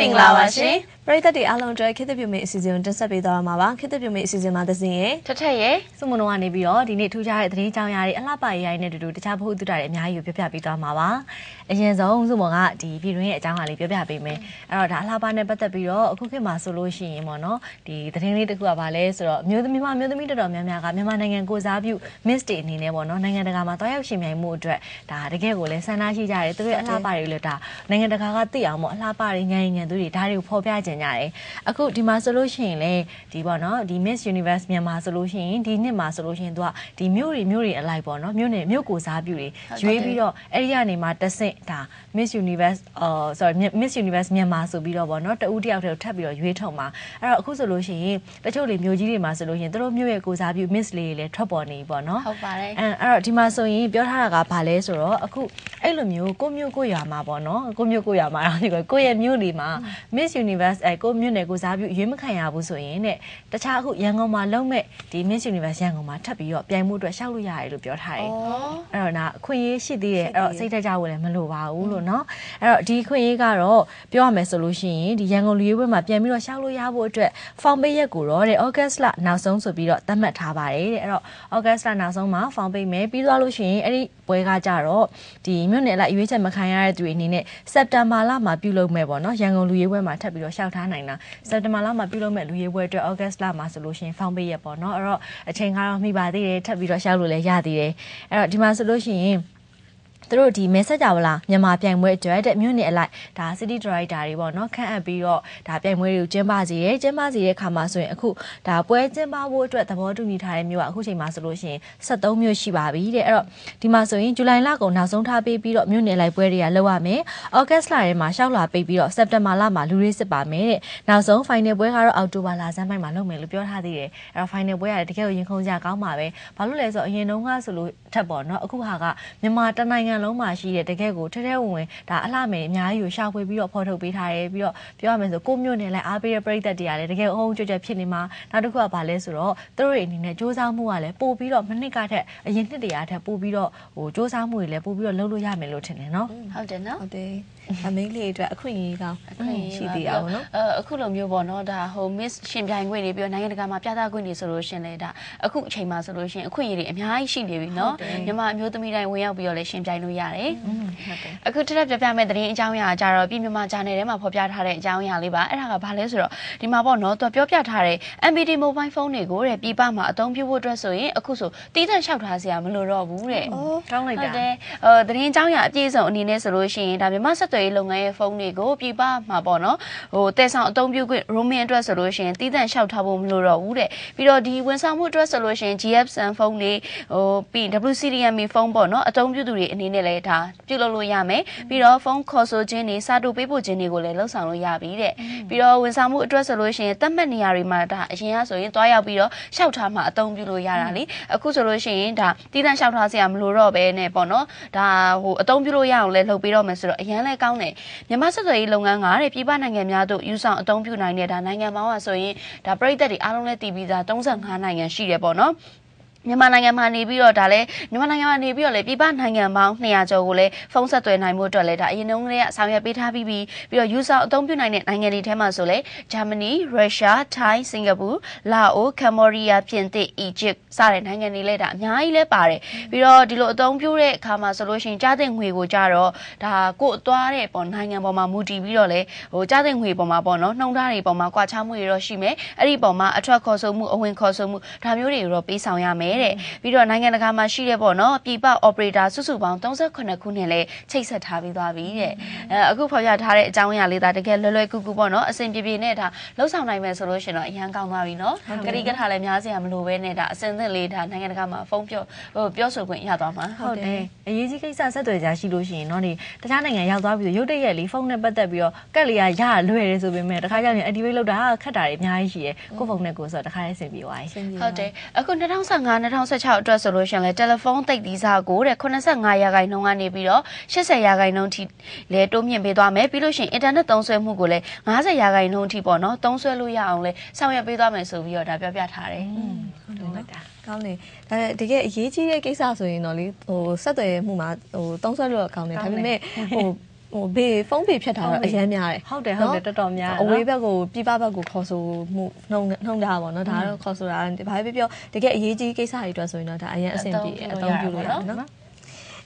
မင်္ဂလာပါရှင် ရိသတ်တွေအားလုံးအတွက်ခေတ်သစ်ပြုမိအစီအစဉ်ကိုတင်ဆက်ပေးသွားမှာပါခေတ်သစ်ပြုမိအစီအစဉ်မှာသစဉ်ရဲ့ထထက်ရဲ့စုမုံတို့ကနေပြီးတော့ဒီနေ့ထူးခြားတဲ့သတင်းကြောင်းရာတွေအလှပရေးရိုင်းနဲ့တူတူတခြားဘ ഹു တုတာတွေအများကြီးကိုပြောပြပေးသွားမှာပါအရင်ဆုံးစုမုံကဒီပြည်တွင်းရဲ့အကြောင်းအရာလေးပြောပြပေးမယ်အဲ့တော့ဒါအလှပနဲ့ပတ်သက်ပြီးတော့အခုခေတ်မှာဆိုလို့ရှိရင်ပေါ့နော်ဒီသတင်းလေးတစ်ခုကဘာလဲဆိုတော့မျိုးသမီးမမျိုးသမီးတော်တော်များများကမြန်မာနိုင်ငံကိုစားပြု Miss တွေအနေနဲ့ပေါ့နော်နိုင်ငံတကာမှာတွားရောက်ရှင်ပြိုင်မှုအတွက်ဒါတကယ်ကိုလည်းဆန္ဒရှိကြတယ်သူတို့ရဲ့အလှပတွေလည်းဒါနိုင်ငံတကာကသိအောင်ပေါ့အလှပတွေညံညံသူတွေဒါတွေကိုဖော်ပြကြင်ကြတယ်အခုဒီမှာဆိုလို့ရှိရင်လေဒီပေါ့နော်ဒီ Miss Universe မြန်မာဆိုလို့ရှိရင်ဒီနှစ်မှာဆိုလို့ရှိရင်သူကဒီမြို့တွေမြို့တွေအလိုက်ပေါ့နော်မြို့နယ်မြို့ကိုစားပြုတွေရွေးပြီးတော့အဲ့ဒီကနေမှတဆင့်ဒါ Miss Universe အော် sorry Miss Universe မြန်မာဆိုပြီးတော့ပေါ့နော်တဦးတယောက်တည်းထပ်ပြီးတော့ရွေးထုတ်မှာအဲ့တော့အခုဆိုလို့ရှိရင်တချို့လေမြို့ကြီးတွေမှာဆိုလို့ရှိရင်သူတို့မြို့ရဲ့ကိုစားပြု Miss လေးတွေလည်းထွက်ပေါ်နေပြီပေါ့နော်ဟုတ်ပါတယ်အဲအဲ့တော့ဒီမှာဆိုရင်ပြောထားတာကဘာလဲဆိုတော့အခုအဲ့လိုမျိုးကိုမျိုးကိုရွာမှာပေါ့နော်ကိုမျိုးကိုရွာမှာတော့ဒီကိုရဲ့မြို့လေးမှာ Miss Universe အဲကိုမြို့နယ်ကိုစားပြုရွေးမခံရဘူးဆိုရင်တဲ့တခြားအခုရန်ကုန်မှာလုံးမဲ့ဒီ Miss Universe ရန်ကုန်မှာထပ်ပြီးတော့ပြိုင်မှုအတွက်ရှောက်လို့ရတယ်လို့ပြောထားတယ်။အဲ့တော့ဒါအခွင့်အရေးရှိသေးတယ်အဲ့တော့စိတ်သက်သာဖို့လည်းမလိုပါဘူးလို့နော်။အဲ့တော့ဒီအခွင့်အရေးကတော့ပြောရမယ်ဆိုလို့ရှိရင်ဒီရန်ကုန်လူရွေးပွဲမှာပြန်ပြီးတော့ရှောက်လို့ရဖို့အတွက်ဖောင်ပိတ်ရက်ကိုတော့တဲ့ August လနောက်ဆုံးဆိုပြီးတော့သတ်မှတ်ထားပါတယ်တဲ့။အဲ့တော့ August လနောက်ဆုံးမှာဖောင်ပိတ်မယ်ပြီးသွားလို့ရှိရင်အဲ့ဒီပွဲကကြတော့ဒီမြို့နယ်လိုက်ရွေးချယ်မခံရတဲ့သူတွေအနေနဲ့ September လမှာပြုလုပ်မယ်ပေါ့နော်။ရန်ကုန်လူရွေးပွဲမှာထပ်ပြီးတော့ရှောက်ထားနိုင်တာ September လမှာပြုလုပ်မယ်လူရေးပွဲအတွက် August လမှာဆိုလို့ရှိရင်ဖောင်ပိတ်ရက်ပေါ့နော်အဲ့တော့အချိန်ကတော့မိပါသေးတယ်ထပ်ပြီးတော့ရှောက်လို့လည်းရသေးတယ်အဲ့တော့ဒီမှာဆိုလို့ရှိရင် သူတို့ဒီမဲဆက်ကြပါလားမြန်မာပြိုင်ပွဲအတွက်တဲ့မြို့နယ်အလိုက်ဒါ city director တွေပေါ့နော်ခန့်အပ်ပြီးတော့ဒါပြိုင်ပွဲတွေကိုကျင်းပစီရဲကျင်းပစီရဲခါမှာဆိုရင်အခုဒါပွဲကျင်းပဖို့အတွက်သဘောတူညီထားတဲ့မြို့ကအခုချိန်မှာဆိုလို့ရှိရင်73မြို့ရှိပါပြီတဲ့အဲ့တော့ဒီမှာဆိုရင်ဇူလိုင်လကုန်နောက်ဆုံးထားပေးပြီးတော့မြို့နယ်လိုက်ပွဲတွေကလောက်ရမယ်ဩဂတ်လထဲမှာရှောက်လာပေးပြီးတော့စက်တင်ဘာလမှာလူရေးစစ်ပါမယ်တဲ့နောက်ဆုံး final ပွဲကတော့အောက်တိုဘာလဆန်းပိုင်းမှာလုပ်မယ်လို့ပြောထားသေးတယ်အဲ့တော့ final ပွဲကလည်းတကယ်ကိုရင်ခုန်ကြကောင်းပါပဲဘာလို့လဲဆိုတော့အရင်တုန်းကဆိုလို့ထက်ပေါ့နော်အခုဟာကမြန်မာတနိုင်ငံလုံးမှာရှိတဲ့တကယ်ကိုထဲထဲဝင်ဝင်ဒါအလှမယ်အများကြီးကိုရှာဖွေပြီးတော့ဖော်ထုတ်ပေးထားတယ်ပြီးတော့ပြောရမယ်ဆိုကိုမျိုးနဲ့လည်းအားပေးတဲ့ပြည်သက်တွေကလည်းတကယ်အုံကြွကြွဖြစ်နေမှာနောက်တစ်ခုကဘာလဲဆိုတော့သူတို့တွေအနေနဲ့စ조사မှုကလည်းပို့ပြီးတော့မနစ်ကထက်အရင်နှစ်တရာထက်ပို့ပြီးတော့ဟိုစ조사မှုတွေလည်းပို့ပြီးတော့လုပ်လို့ရမယ်လို့ထင်တယ်နော် ဟုတ်တယ်နော် ဟုတ်တယ်အမိန်းလေးအတွက်အခွင့်အရေးကောင်းရှိသေးတာပေါ့နော် အဲအခုလိုမျိုးပေါ့နော်ဒါဟို Miss ရှင်ပြိုင်ခွင့်တွေပြီးတော့နိုင်ငံတကာမှာပြသခွင့်တွေဆိုလို့ရှင်လေဒါအခုအချိန်မှာဆိုလို့ရှင်အခွင့်အရေးတွေအများကြီးရှိနေပြီနော်မြန်မာအမျိုးသမီးတိုင်းဝင်ရောက်ပြီးတော့လည်းရှင်ပြိုင်လို့ ့ရတယ်ဟုတ်တယ်အခုထပ်ထပ်ပြပြမဲ့သတင်းအကြောင်းအရာကြတော့ပြည်မြန်မာဂျာနယ်ထဲမှာဖော်ပြထားတဲ့အကြောင်းအရာလေးပါအဲ့ဒါကဘာလဲဆိုတော့ဒီမှာပေါ့နော်သူကပြောပြထားတဲ့ MPD mobile phone တွေကိုတဲ့ပြည်ပမှာအသုံးပြုဖို့အတွက်ဆိုရင်အခုဆိုတီးတန့်လျှောက်ထားစရာမလိုတော့ဘူးတဲ့ကောင်းလိုက်ဟုတာတ်တယ်အဲသတင်းအကြောင်းအရာအပြည့်စုံအနေနဲ့ဆိုလို့ရှိရင်ဒါမြန်မာဆက်သွယ်ရေးလုပ်ငန်းရဲ့ဖုန်းတွေကိုပြည်ပမှာပေါ့နော်ဟိုတည်ဆောင်အသုံးပြုခွင့် roaming အတွက်ဆိုလို့ရှိရင်တီးတန့်လျှောက်ထားဖို့မလိုတော့ဘူးတဲ့ပြီးတော့ဒီဝန်ဆောင်မှုအတွက်ဆိုလို့ရှိရင် GFSN ဖုန်းတွေဟိုပြီး WCDMA ဖုန်းပေါ့နော်အသုံးပြုသူတွေအနေနဲ့လည်းဒါပြုလုပ်လို့ရမယ်ပြီးတော့ဖုန်းခေါ်ဆိုခြင်းတွေစာတူပေးပို့ခြင်းတွေကိုလည်းလုပ်ဆောင်လို့ရပြီတဲ့ပြီးတော့ဝန်ဆောင်မှုအတွက်ဆိုလို့ရှိရင်သတ်မှတ်နေရာတွေမှာဒါအရင်ကဆိုရင်တွားရောက်ပြီးတော့လျှောက်ထားမှအသုံးပြုလို့ရတာလေအခုဆိုလို့ရှိရင်ဒါတီးတန့်လျှောက်ထားစရာမလိုတော့ဘဲနဲ့ပေါ့နော်ဒါဟိုအသုံးပြုလို့ရအောင်လည်းလုပ်ပေးတော့မယ်ဆိုတော့အရင်လည်းကောင်းတယ်မြန်မာဆက်သွယ်ရေးလုပ်ငန်းကတဲ့ပြည်ပနိုင်ငံများတို့ယူဆောင်အသုံးပြုနိုင်တဲ့ဒါနိုင်ငံပေါင်းကဆိုရင်ဒါပြည်သက်တွေအားလုံးလည်းတည်ပြီးသား35နိုင်ငံရှိတယ်ပေါ့နော် မြန်မာနိုင်ငံမှာနေပြီးတော့ဒါလည်းမြန်မာနိုင်ငံမှာနေပြီးတော့လည်းပြည်ပနိုင်ငံပေါင်း200ကျော်ကိုလည်းဖုန်းဆက်သွယ်နိုင်မှုအတွက်လည်းဒါအရင်တုန်းကလေးကဆောင်ရွက်ပေးထားပြီးပြီးပြီးတော့ user အသုံးပြုနိုင်တဲ့နိုင်ငံတွေထဲမှာဆိုလည်း Germany, Russia, Thai, Singapore, Laos, Cambodia, ပြင်သစ်, Egypt စတဲ့နိုင်ငံတွေလည်းဒါအများကြီးလည်းပါတယ်ပြီးတော့ဒီလိုအသုံးပြုတဲ့အခါမှာဆိုလို့ရှိရင်ကြားတဲ့ငွေကိုကြတော့ဒါကိုယ်အသွားတဲ့ပေါ့နိုင်ငံပေါ်မှာမူတည်ပြီးတော့လေဟိုကြားတဲ့ငွေပေါ်မှာပေါ့နော်နှုံထားတွေပေါ်မှာကွာခြားမှုတွေတော့ရှိမယ်အဲ့ဒီပေါ်မှာအထွက်ခေါ်ဆိုမှုအဝင်ခေါ်ဆိုမှုဒါမျိုးတွေကိုတော့ပေးဆောင်ရမယ်တဲ့ပြီးတော့နိုင်ငံတကာမှာရှိတဲ့ပေါ့နော်ပြည်ပ operator စုစုပေါင်း38ခုနဲ့လည်းချိတ်ဆက်ထားပြီးသွားပြီတဲ့အဲအခုဖော်ပြထားတဲ့အကြောင်းအရာလေးဒါတကယ်လွယ်လွယ်ကူကူပေါ့နော်အဆင်ပြေပြေနဲ့ဒါလှုပ်ဆောင်နိုင်မယ်ဆိုလို့ရှိရင်တော့အရန်ကောင်းသွားပြီနော်ဂရိကထာလည်းများစရာမလိုပဲနဲ့ဒါအစင်သင့်လေးဒါနိုင်ငံတကာမှာဖုန်းပြောဟိုပြောဆိုခွင့်ရသွားမှာဟုတ်တယ်အရေးကြီးကိစ္စဆက်သွယ်ကြရှိလို့ရှိရင်တော့ဒီတခြားနိုင်ငံရောက်သွားပြီးရုတ်တရက်လေးဖုန်းနဲ့ပတ်သက်ပြီးတော့ကက်လီယာရလွယ်တယ်ဆိုပေမဲ့တခါကျရင် activate လုပ်တာခက်တာတွေအများကြီးရှိတယ်ကိုယ့်ဖုန်းနဲ့ကိုယ်ဆိုတော့တခါလေးဆင်ပြေသွားပြီဟုတ်တယ်အခု2015 2016အတွက်ဆိုလို့ရှိရင်လေတယ်လီဖုန်းသိပ်သီးစားကိုတဲ့85ရာခိုင်နှုန်းကနေပြီးတော့80ရာခိုင်နှုန်းထိလဲတိုးမြင့်ပေးသွားမယ်ပြီးလို့ရှိရင်အင်တာနက်သုံးစွဲမှုကိုလည်း90ရာခိုင်နှုန်းထိပေါ့နော်သုံးစွဲလို့ရအောင်လဲဆောင်ရွက်ပေးသွားမယ်ဆိုပြီးတော့ဒါပြောပြထားတယ်ဟုတ်လိုက်တာကောင်းတယ်ဒါပေမဲ့တကယ်အရေးကြီးတဲ့ကိစ္စဆိုရင်တော့လေဟိုဆက်သွယ်မှုမှာဟိုတုံးဆွဲလို့ကောင်းတယ်ဒါပေမဲ့ဟို ဟိုဘေးဖုန်းပေဖြတ်တာတော့အရင်များတယ်ဟုတ်တယ်ဟုတ်တယ်တော်တော်များတယ်အဝေးဘက်ကိုပြပဘက်ကိုခေါ်ဆိုမှုနှုံနှုံတာပေါ့နော်ဒါကတော့ခေါ်ဆိုတာဘာပဲပြောတကယ်အရေးကြီးကိစ္စတွေအတွက်ဆိုရင်တော့ဒါအရင်အဆင်ပြေအသုံးပြုလို့ရတယ်နော်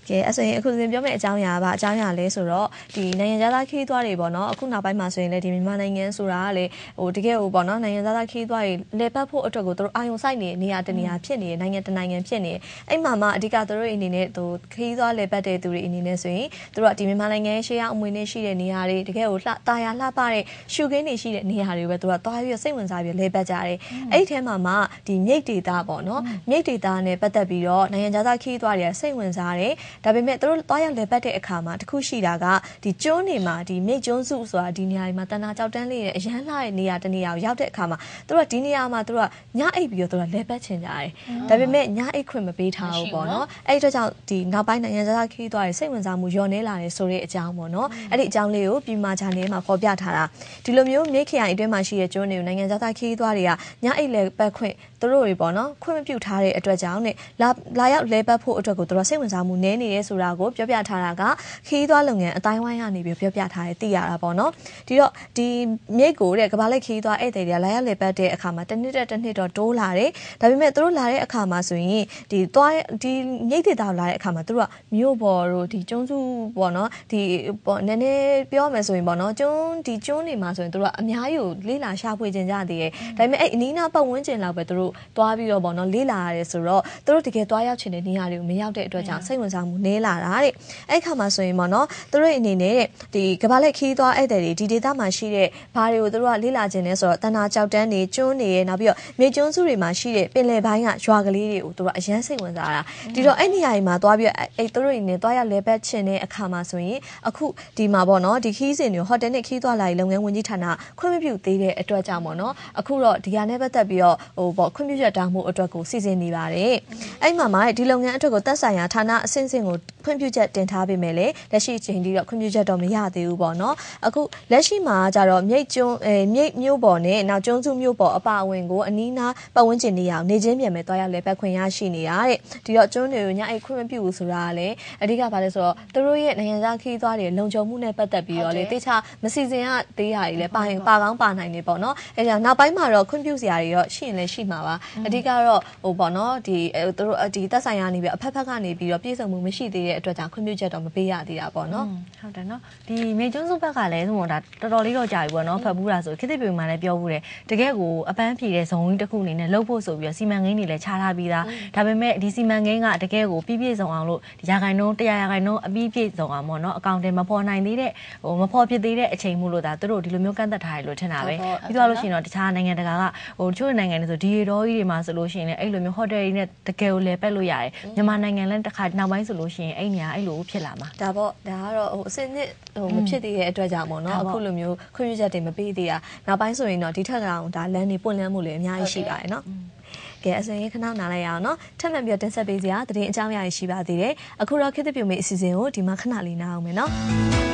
ကဲအဲ့ဆိုရင်အခုသင်ပြောမယ့်အကြောင်းအရာကဘာအကြောင်းအရာလဲဆိုတော့ဒီနိုင်ငံသားခီးသွားတွေပေါ့နော်အခုနောက်ပိုင်းမှာဆိုရင်လည်းဒီမြန်မာနိုင်ငံဆိုတာကလေဟိုတကယ်ဟိုပေါ့နော်နိုင်ငံသားခီးသွားတွေလေပတ်ဖို့အတွက်ကိုတို့အာယုံဆိုင်နေနေရာတနေရာဖြစ်နေနိုင်ငံတနိုင်ငံဖြစ်နေအဲ့မှာမှအဓိကတို့အနေနဲ့ဟိုခီးသွားလေပတ်တဲ့သူတွေအနေနဲ့ဆိုရင်တို့ကဒီမြန်မာနိုင်ငံရှေးရောက်အမွေနဲ့ရှိတဲ့နေရာတွေတကယ်ဟိုလှတာယာလှပတဲ့ရှုခင်းနေရှိတဲ့နေရာတွေပဲတို့ကသွားပြီးစိတ်ဝင်စားပြီးလေပတ်ကြတယ်အဲ့ဒီထဲမှာမှဒီမြိတ်ဒေတာပေါ့နော်မြိတ်ဒေတာနဲ့ပတ်သက်ပြီးတော့နိုင်ငံသားခီးသွားတွေကစိတ်ဝင်စားတယ်ဒါပေမဲ့တို့သွားရောက်လေပတ်တဲ့အခါမှာတခုရှိတာကဒီကျွန်းနေမှာဒီမြိတ်ကျွန်းစုဆိုတာဒီနေရာတွေမှာတဏ္ဍာကြောက်တန်းလေးနဲ့အရန်လှတဲ့နေရာတနေရာကိုရောက်တဲ့အခါမှာတို့ကဒီနေရာမှာတို့ကညအိပ်ပြီးတော့တို့ကလေပတ်ချင်ကြတယ်ဒါပေမဲ့ညအိပ်ခွင့်မပေးထားဘူးပေါ့နော်အဲ့ဒီတော့ကြောင့်ဒီနောက်ပိုင်းနိုင်ငံသားခီးသွားတွေစိတ်ဝင်စားမှုညော့နေလာတယ်ဆိုတဲ့အကြောင်းပေါ့နော်အဲ့ဒီအကြောင်းလေးကိုပြည်မာချာနေမှာဖော်ပြထားတာဒီလိုမျိုးမြိတ်ခရိုင်အတွင်းမှာရှိတဲ့ကျွန်းတွေကိုနိုင်ငံသားခီးသွားတွေကညအိပ်လေပတ်ခွင့် တို့တွေပေါ့နော်ခွင့်မပြုထားတဲ့အတွက်ကြောင့်နဲ့လာလာရောက်လဲပတ်ဖို့အတွက်ကိုတို့စိတ်ဝင်စားမှုနည်းနေတယ်ဆိုတာကိုပြောပြထားတာကခီးသွားလုပ်ငန်းအတိုင်းဝိုင်းကနေပြီးပြောပြထားတယ်သိရတာပေါ့နော်ဒီတော့ဒီမြိတ်ကိုတဲ့ကဘာလက်ခီးသွားဧည့်သည်တွေကလာရောက်လဲပတ်တဲ့အခါမှာတစ်နှစ်တက်တစ်နှစ်တော့တိုးလာတယ်ဒါပေမဲ့တို့လာတဲ့အခါမှာဆိုရင်ဒီသွားဒီမြိတ်ဒေတာလာတဲ့အခါမှာတို့ကမြို့ပေါ်တို့ဒီကျွန်းစုပေါ့နော်ဒီပေါ့နည်းနည်းပြောမယ်ဆိုရင်ပေါ့နော်ကျွန်းဒီကျွန်းနေမှာဆိုရင်တို့ကအများကြီးကိုလေးလာရှာဖွေခြင်းကြသေးတယ်ဒါပေမဲ့အဲ့အနီးနားပတ်ဝန်းကျင်လောက်ပဲတို့သွားပြီးတော့ပေါ့နော်လေးလာရတယ်ဆိုတော့တို့တကယ်သွားရောက်ချင်တဲ့နေရာတွေကိုမရောက်တဲ့အတွက်ကြောင့်စိတ်ဝင်စားမှုနည်းလာတာတဲ့အဲ့ခါမှာဆိုရင်ပေါ့နော်တို့ရဲ့အနေနဲ့ဒီကဘာလက်ခီးသွားဧည့်သည်တွေဒီဒေသမှာရှိတဲ့ဘာတွေကိုတို့ကလေးလာခြင်းလဲဆိုတော့တဏ္ဍာကြောက်တန်းတွေကျွန်းတွေရဲ့နောက်ပြီးတော့မြေကျွန်းစုတွေမှာရှိတဲ့ပင်လယ်ပိုင်းကရွာကလေးတွေကိုတို့ကအရန်စိတ်ဝင်စားတာဒီတော့အဲ့နေရာတွေမှာသွားပြီးအဲ့တို့တွေနဲ့သွားရောက်လဲပတ်ချင်တဲ့အခါမှာဆိုရင်အခုဒီမှာပေါ့နော်ဒီခီးစဉ်တွေဟိုတယ်နဲ့ခီးသွားလာရေးလုပ်ငန်းဝန်ကြီးဌာနခွင့်မပြုသေးတဲ့အတွက်ကြောင့်ပေါ့နော်အခုတော့ဒီဟာနဲ့ပတ်သက်ပြီးတော့ဟိုပေါ့ခွင့်ပြုချက်တောင်းမှုအတွက်ကိုစီစဉ်နေပါတယ်အဲ့မှာမှဒီလုပ်ငန်းအတွက်ကိုသက်ဆိုင်ရာဌာနအဆင့်ဆင့်ကိုခွင့်ပြုချက်တင်ထားပေးမယ်လေလက်ရှိချိန်ထိတော့ခွင့်ပြုချက်တော့မရသေးဘူးပေါ့နော်အခုလက်ရှိမှာကျတော့မြိတ်ကျွန်းအဲမြိတ်မြို့ပေါ်နဲ့နောက်ကျွန်းစုမြို့ပေါ်အပါအဝင်ကိုအနီးနားပတ်ဝန်းကျင်နေရအောင်နေချင်းပြန်မဲ့တွားရောက်လဲပတ်ခွင့်ရရှိနေတာတဲ့ဒီတော့ကျွန်းတွေကိုညအိတ်ခွင့်မပြုဘူးဆိုတာကလည်းအဓိကဘာလဲဆိုတော့သူတို့ရဲ့နိုင်ငံသားခီးသွားတွေလုံခြုံမှုနဲ့ပတ်သက်ပြီးတော့လေတေချာမစီစဉ်ရသေးရည်လဲပါရင်ပါကောင်းပါနိုင်နေပေါ့နော်အဲကြောင့်နောက်ပိုင်းမှာတော့ခွင့်ပြုစရာတွေတော့ရှိရင်လည်းရှိမှာပါအဓိကတော့ဟိုပေါ့နော်ဒီသူတို့ဒီသက်ဆိုင်ရာနေပြီးအဖက်ဖက်ကနေပြီးတော့ပြည်စုံမှုမရှိသေးတဲ့အတွက်ကြောင့်ခွင့်ပြုချက်တော့မပေးရသေးတာပေါ့နော်ဟုတ်တယ်နော်ဒီမေကျွန်းစုဘက်ကလည်းဆိုတော့ဒါတော်တော်လေးတော့ကြာပြီပေါ့နော်ဖတ်ဘူးတာဆိုခေတ္တပြေမှာလည်းပြောဘူးတယ်တကယ်ကိုအပန်းဖြေတဲ့ဇုံကြီးတစ်ခုအနေနဲ့လှုပ်ဖို့ဆိုပြီးတော့စီမံကိန်းတွေလည်းခြားထားပြီးသားဒါပေမဲ့ဒီစီမံကိန်းကတကယ်ကိုပြည့်ပြည့်စုံအောင်လို့ရာခိုင်နှုန်း100ရာခိုင်နှုန်းအပြည့်ပြည့်စုံအောင်ပေါ့နော်အကောင့်တွေမပေါ်နိုင်သေးတဲ့ဟိုမပေါ်ဖြစ်သေးတဲ့အချိန်မှုလို့ဒါသူတို့ဒီလိုမျိုးကန့်သက်ထားရလို့ထင်တာပဲပြီးတော့လို့ရှိရင်တော့တခြားနိုင်ငံတကာကဟိုတချို့နိုင်ငံတွေဆိုဒီရီတော်ကြီးတွေမှာဆိုလို့ရှိရင်လည်းအဲ့လိုမျိုးဟိုတယ်တွေနဲ့တကယ်ကိုလဲပက်လို့ရတယ်မြန်မာနိုင်ငံလည်းတစ်ခါနောက်ပိုင်းဆိုလို့ရှိရင်အဲ့နေရာအဲ့လိုဖြစ်လာမှာဒါပေါ့ဒါကတော့ဟိုအစင်းနစ်ဟိုမဖြစ်သေးတဲ့အတွက်ကြောင့်ပေါ့နော်ဒါပေါ့အခုလိုမျိုးခွင့်ပြုချက်တွေမပေးသေးတာနောက်ပိုင်းဆိုရင်တော့ဒီထက်ကောင်ဒါလမ်းနေပွင့်လန်းမှုလည်းအများကြီးရှိပါတယ်နော်ကဲအစရင်ခဏနားလိုက်ရအောင်နော်ထပ်မံပြီးတော့တင်ဆက်ပေးစရာတရင်အကြောင်းအရာရှိပါသေးတယ်အခုတော့ခေတ်သစ်ပြုံမေအစီအစဉ်ကိုဒီမှာခဏလေးနားအောင်မယ်နော်